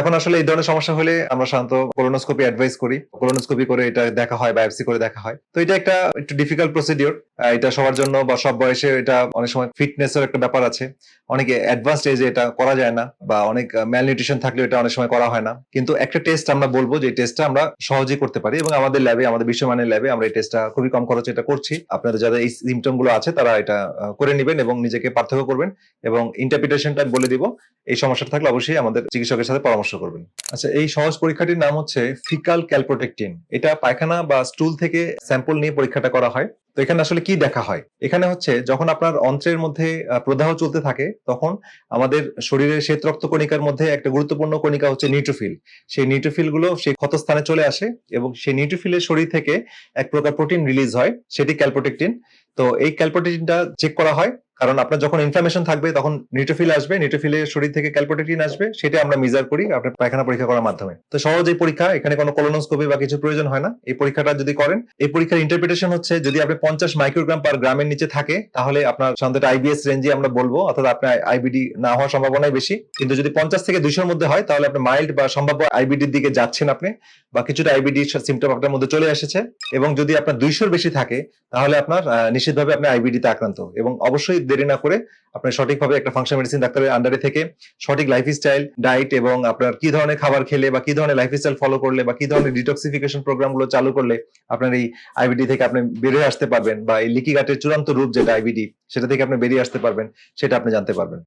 এখন আসলে এই ধরনের সমস্যা হলে আমরা সাধারণত কোলোনোস্কোপি অ্যাডভাইস করি। কোলোনোস্কোপি করে এটা দেখা হয় বায়োপসি করে দেখা হয়। তো এটা একটা একটু ডিফিকাল্ট প্রসিডিওর এটা সবার জন্য বা সব বয়সে এটা অনেক সময় ফিটনেসের একটা ব্যাপার আছে। অনেকে অ্যাডভান্সড এজে এটা করা যায় না বা অনেক ম্যালনিউট্রিশন থাকলে এটা অনেক সময় করা হয় না। কিন্তু একটা টেস্ট আমরা বলব যে টেস্টটা আমরা সহজেই করতে পারি এবং আমাদের ল্যাবে আমাদের বিশ্বমানের ল্যাবে আমরা এই টেস্টটা খুবই কম খরচে এটা করছি। আপনাদের যাদের এই সিমটমগুলো আছে, তারা এটা করে নেবেন এবং নিজেকে পার্থক্য করবেন এবং ইন্টারপ্রিটেশনটা বলে দিব। এই সমস্যা থাকলে অবশ্যই আমাদের চিকিৎসকের সাথে পরামর্শ করবেন। আচ্ছা এই সহজ পরীক্ষাটির নাম হচ্ছে ফিকাল ক্যালপ্রোটেকটিন। এটা পায়খানা বা স্টুল থেকে স্যাম্পল নিয়ে পরীক্ষাটা করা হয়। তো এখানে আসলে কি দেখা হয়? এখানে হচ্ছে যখন আপনার অন্ত্রের মধ্যে প্রদাহ চলতে থাকে, তখন আমাদের শরীরের শ্বেত রক্ত কণিকার মধ্যে একটা গুরুত্বপূর্ণ কণিকা হচ্ছে নিউট্রোফিল সেই নিউট্রোফিলগুলো সেই ক্ষতস্থানে চলে আসে এবং সেই নিউট্রোফিলের শরীর থেকে এক প্রকার প্রোটিন রিলিজ হয়, সেটি ক্যালপ্রোটেকটিন। তো এই ক্যালপ্রোটেকটিনটা চেক করা হয় কারণ আপনার যখন ইনফ্লামেশন থাকবে, তখন নিউট্রোফিল আসবে নিউট্রোফিলের শরীর থেকে ক্যালপ্রোটেকটিন আসবে, সেটা আমরা মেজার করি আপনার পায়খানা পরীক্ষা করার মাধ্যমে। তো সহজ এই পরীক্ষা, এখানে কোনো কোলোনোস্কোপি বা কিছু প্রয়োজন হয় না। এই পরীক্ষাটা যদি করেন, এই পরীক্ষার ইন্টারপ্রিটেশন হচ্ছে যদি আপনি পঞ্চাশ মাইক্রোগ্রাম পার গ্রামের নিচে থাকে, তাহলে আপনার সাধারণত আইবিএস রেঞ্জে আমরা বলব, অর্থাৎ আপনার আইবিডি না হওয়ার সম্ভাবনাই বেশি। কিন্তু যদি পঞ্চাশ থেকে দুইশোর মধ্যে হয়, তাহলে আপনি মাইল্ড বা সম্ভাব্য আইবিডির দিকে যাচ্ছেন আপনি, বা কিছুটা আইবিডি সিমটম আপনার মধ্যে চলে এসেছে। এবং যদি আপনার দুইশোর বেশি থাকে, তাহলে আপনার নিশ্চিতভাবে আপনি আইবিডিতে আক্রান্ত। এবং অবশ্যই দেরি না করে আপনি সঠিকভাবে একটা ফাংশন মেডিসিন ডাক্তারের আন্ডারে থেকে সঠিক লাইফস্টাইল ডায়েট এবং আপনার কি ধরনের খাবার খেলে বা কি ধরনের লাইফ স্টাইল ফলো করলে বা কি ধরনের ডিটক্সিফিকেশন প্রোগ্রামগুলো চালু করলে আপনার এই আইবিডি থেকে আপনি বেরিয়ে আসতে পারবেন বা এই লিকি গাটের চূড়ান্ত রূপ যেটা আইবিডি সেটা থেকে আপনি বেরিয়ে আসতে পারবেন, সেটা আপনি জানতে পারবেন।